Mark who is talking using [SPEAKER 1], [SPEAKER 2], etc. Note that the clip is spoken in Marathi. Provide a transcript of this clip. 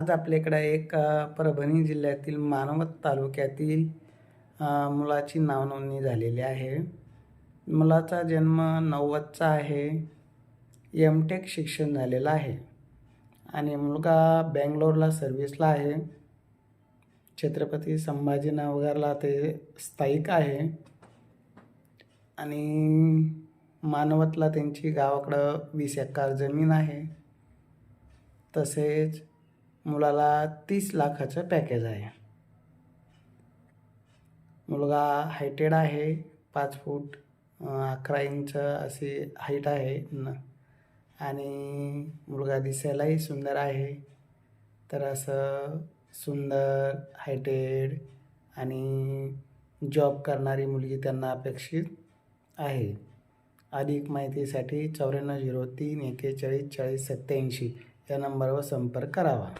[SPEAKER 1] आज आपल्याकडे एक परभणी जिल्ह्यातील मानवत तालुक्यातील मुलाची नावनोंदणी झालेली आहे. मुलाचा जन्म नव्वदचा आहे. एम टेक शिक्षण झालेलं आहे. आणि मुलगा बँगलोरला सर्व्हिसला आहे. छत्रपती संभाजीनगरला ते स्थायिक आहे. आणि मानवतला त्यांची गावाकडं वीस एकर जमीन आहे. तसेच मुलाला तीस लाखाचं पॅकेज आहे. मुलगा हायटेड आहे पाच फूट अकरा इंच अशी हाईट आहे. न आणि मुलगा दिसायलाही सुंदर आहे. तर असं सुंदर हायटेड आणि जॉब करणारी मुलगी त्यांना अपेक्षित आहे. अधिक माहितीसाठी चौऱ्याण्णव झिरो तीन एकेचाळीस चाळीस सत्याऐंशी या नंबरवर संपर्क करावा.